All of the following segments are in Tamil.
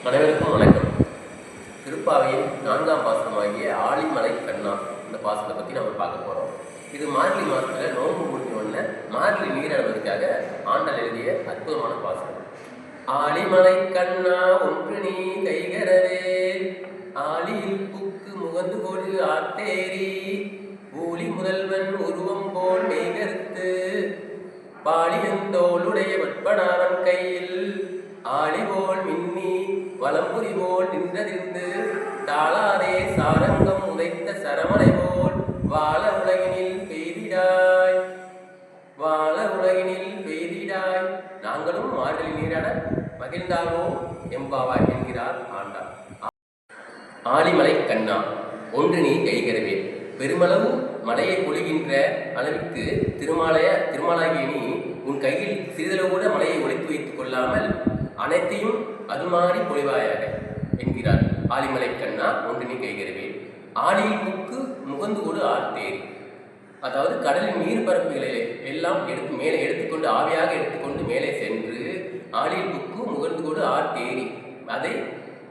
அனைவருக்கும் வணக்கம். திருப்பாவையின் நான்காம் பாசனமாகிய ஆலிமலை கண்ணா இந்த பாசத்தை பற்றி நம்ம பார்க்க போகிறோம் இது மார்கழி மாதத்தில் நோன்பு முடிஞ்ச உடனே மார்கழி நீர் அளவதுக்காக ஆண்டல் எழுதிய அற்புதமான பாசனம் ஆலிமலை கண்ணா ஒன்று நீ கைகரவே ஆலியில் புக்கு முகந்து கொடு ஆட்டேரி ஊலி முதல்வன் உருவம் போல் நெய்கருத்து பாலியந்தோளுடைய வட்படாரம் ஆளி போல் மின்னி வலம்புரி போல் நின்றதிருந்து தாளாதே சாரங்கம் உதைத்த சரமலை போல் வாழ உலகினில் பெய்திடாய். வாழ உலகினில் பெய்திடாய். நாங்களும் மார்கழி நீராட மகிழ்ந்தாலும் எம்பாவாய் என்கிறார் ஆண்டா. ஆலிமலை கண்ணா ஒன்று நீ கைகரவே. பெருமளவு மலையை பொழிகின்ற அளவிற்கு திருமாலய திருமாலாகிய நீ உன் கையில் சிறிதளவு கூட மலையை ஒழித்து வைத்துக் கொள்ளாமல் அனைத்தையும் அது மாறி பொழிவாயாக என்கிறார் ஆலிமலை கண்ணா ஒன்று நீ கைகரவே. ஆலியில் புக்கு முகந்து கொடு ஆர்த்தேரி அதாவது கடலின் நீர் பரப்புகளை எல்லாம் எடுத்து மேலே எடுத்துக்கொண்டு ஆவியாக எடுத்துக்கொண்டு மேலே சென்று ஆலியில் புக்கு முகந்து கொடு ஆர்த்தேரி அதை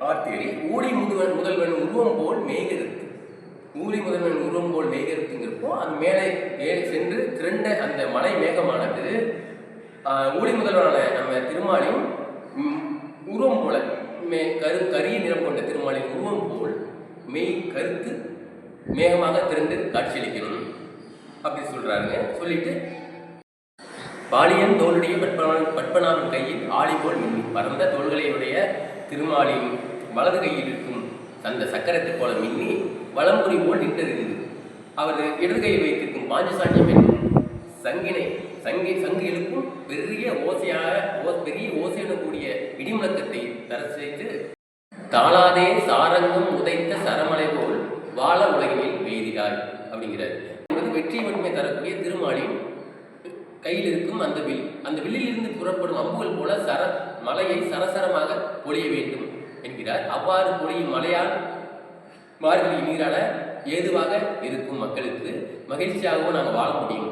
ஆர்த்தேரி ஊழி முதல்வன் முதல்வன் உருவம் போல் மேய்கிறது ஊழி முதல்வன் உருவம் போல் மேய்கிறதுங்கிறப்போ அது மேலே ஏறி சென்று திரண்ட அந்த மலை மேகமானது. ஊழி முதல்வனான நம்ம திருமாலின் ம், உருவம் போல மே கரு கரிய நிறம் கொண்ட திருமாலின் உருவம் போல் மெய் கருத்து மேகமாக திரண்டு காட்சியளிக்கணும் அப்படி சொல்றாருங்க. சொல்லிட்டு பாலியன் தோளுடைய பட்பனாவின் பட்பனாவின் கையில் ஆளி போல் மின்னி பரந்த தோள்களையுடைய திருமாலின் வலது கையில் இருக்கும் அந்த சக்கரத்தை போல மின்னி வலம்புரி போல் நின்றிருந்தது. அவர் இடது கையில் வைத்திருக்கும் பாஞ்சசாட்சியம் என்னும் சங்கினை சங்கி சங்கு எழுப்பும் பெரிய ஓசையாக ஓ பெரிய ஓசையுடன் கூடிய இடிமுழக்கத்தை தர செய்து தாளாதே சாரங்கம் உதைத்த சரமலை போல் வாழ உலகினில் பெய்திடாய் அப்படிங்கிறார். என்பது வெற்றி மட்டுமே தரக்கூடிய திருமாலின் கையில் இருக்கும் அந்த வில். அந்த வில்லிலிருந்து புறப்படும் அம்புகள் போல சர மலையை சரசரமாக பொழிய வேண்டும் என்கிறார். அவ்வாறு பொழியும் மலையால் மார்கழி நீரால ஏதுவாக இருக்கும் மக்களுக்கு மகிழ்ச்சியாகவும் நாங்கள் வாழ முடியும்.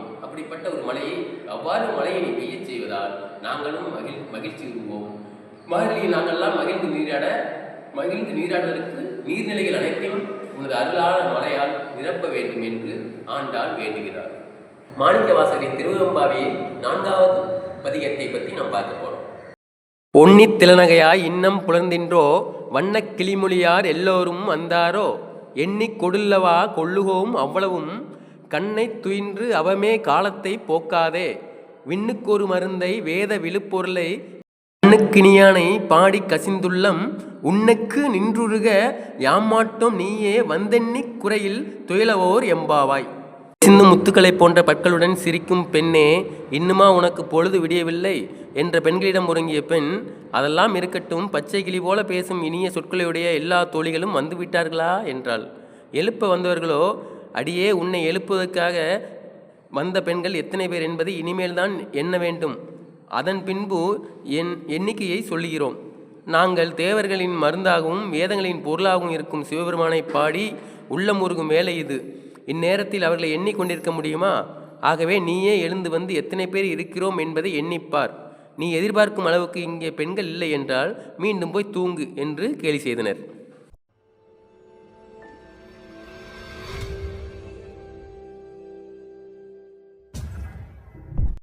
அப்படிப்பட்ட ஒரு மலையை அவ்வாறு மலையை நீ பெய்யச் செய்வதால் நாங்களும் மகிழ் மகிழ்ச்சி விரும்புவோம் மார்கழியில் நாங்கள்லாம் மகிழ்ந்து நீராட மகிழ்ந்து நீராடுவதற்கு நீர்நிலைகள் அனைத்தையும் உனது அருளான மலையால் நிரப்ப வேண்டும் என்று ஆண்டாள் வேண்டுகிறார் மாணிக்கவாசகரின் வாசகரின் நான்காவது பதிகத்தை பற்றி நாம் பார்க்க போகிறோம் பொன்னித் திலநகையாய் இன்னம் புலர்ந்தின்றோ வண்ணக் கிளிமொழியார் எல்லோரும் வந்தாரோ எண்ணி கொடுல்லவா கொள்ளுகோம் அவ்வளவும் கண்ணைத் துயின்று அவமே காலத்தை போக்காதே. விண்ணுக்கொரு மருந்தை வேத விழுப்பொருளை கண்ணுக்கினியானை பாடி கசிந்துள்ளம். உன்னுக்கு நின்றுருக யாமாட்டோம் நீயே வந்தெண்ணிக் குறையில் துயிலவோர் எம்பாவாய். சிந்து முத்துக்களை போன்ற பற்களுடன் சிரிக்கும் பெண்ணே இன்னுமா உனக்கு பொழுது விடியவில்லை? என்ற பெண்களிடம் உறங்கிய பெண் அதெல்லாம் இருக்கட்டும் பச்சை கிளி போல பேசும் இனிய சொற்களையுடைய எல்லா தோழிகளும் வந்து விட்டார்களா என்றாள். எழுப்ப வந்தவர்களோ அடியே உன்னை எழுப்புவதற்காக வந்த பெண்கள் எத்தனை பேர் என்பதை இனிமேல் தான் எண்ண வேண்டும். அதன் பின்பு என் எண்ணிக்கையை சொல்லுகிறோம். நாங்கள் தேவர்களின் மருந்தாகவும் வேதங்களின் பொருளாகவும் இருக்கும் சிவபெருமானை பாடி உள்ளம் உருகும் வேலை இது. இந்நேரத்தில் அவர்களை எண்ணிக்கொண்டிருக்க முடியுமா? ஆகவே நீயே எழுந்து வந்து எத்தனை பேர் இருக்கிறோம் என்பதை எண்ணிப்பார். நீ எதிர்பார்க்கும் அளவுக்கு இங்கே பெண்கள் இல்லை என்றால் மீண்டும் போய் தூங்கு என்று கேலி செய்தனர்.